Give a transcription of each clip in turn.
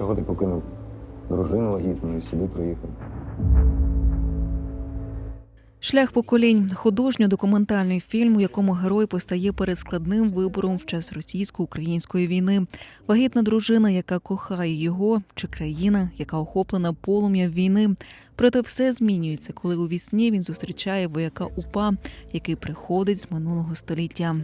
Чого ти покинув дружину вагітну і сюди приїхав? Шлях поколінь художньо-документальний фільм, у якому герой постає перед складним вибором в час російсько-української війни. Вагітна дружина, яка кохає його, чи країна, яка охоплена полум'ям війни. Проте все змінюється, коли у вісні він зустрічає вояка УПА, який приходить з минулого століття.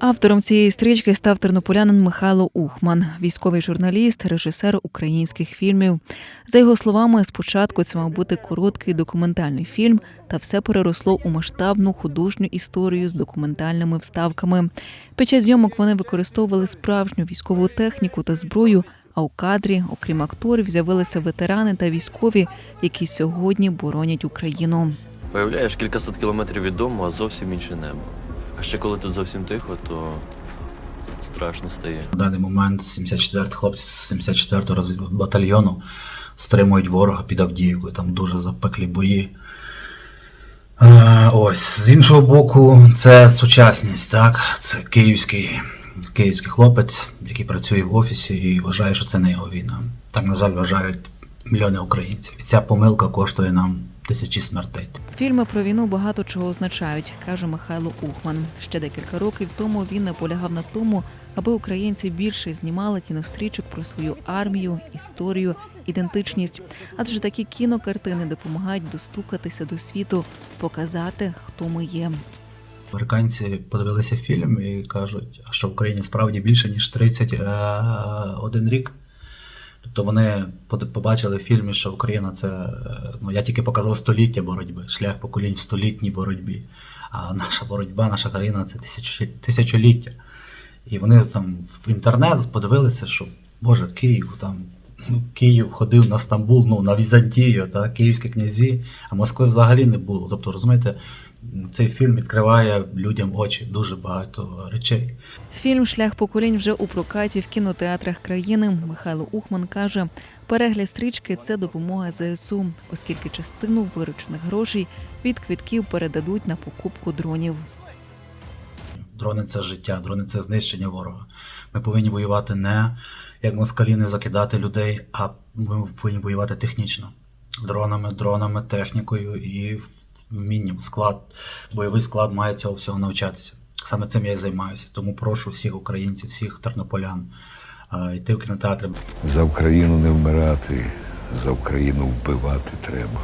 Автором цієї стрічки став тернополянин Михайло Ухман, військовий журналіст, режисер українських фільмів. За його словами, спочатку це мав бути короткий документальний фільм, та все переросло у масштабну художню історію з документальними вставками. Під час зйомок вони використовували справжню військову техніку та зброю. А у кадрі, окрім акторів, з'явилися ветерани та військові, які сьогодні боронять Україну. Виявляєш кількасот кілометрів від дому, а зовсім інше небо. А ще коли тут зовсім тихо, то страшно стає. В даний момент 74 хлопці з 74-го розвідбатальйону стримують ворога під Авдіївкою. Там дуже запеклі бої. Е, ось, з іншого боку, це сучасність, так? Це київський, київський хлопець, який працює в офісі і вважає, що це не його війна. Так, на жаль, вважають мільйони українців. І ця помилка коштує нам тисячі смертей. Фільми про війну багато чого означають, каже Михайло Ухман. Ще декілька років тому він наполягав на тому, аби українці більше знімали кінострічок про свою армію, історію, ідентичність. Адже такі кінокартини допомагають достукатися до світу, показати, хто ми є. Американці подивилися фільм і кажуть, що в Україні справді більше, ніж 31 рік. Тобто вони побачили в фільмі, що Україна це. е, Ну, я тільки показав століття боротьби, шлях поколінь в столітній боротьбі. А наша боротьба, наша країна це тисячоліття. І вони там в інтернет подивилися, що Боже, Київ там. ну, Київ ходив на Стамбул, ну, на Візантію, та, київські князі, а Москви взагалі не було. Тобто, розумієте, цей фільм відкриває людям очі дуже багато речей. Фільм Шлях поколінь вже у прокаті в кінотеатрах країни. Михайло Ухман каже, перегляд стрічки це допомога ЗСУ, оскільки частину виручених грошей від квитків передадуть на покупку дронів. Дрони це життя, дрони це знищення ворога. Ми повинні воювати не як москалі не закидати людей, а ми повинні воювати технічно. Дронами, дронами, технікою і вмінням. Склад, бойовий склад має цього всього навчатися. Саме цим я і займаюся. Тому прошу всіх українців, всіх тернополян е, йти в кінотеатри. За Україну не вмирати, за Україну вбивати треба.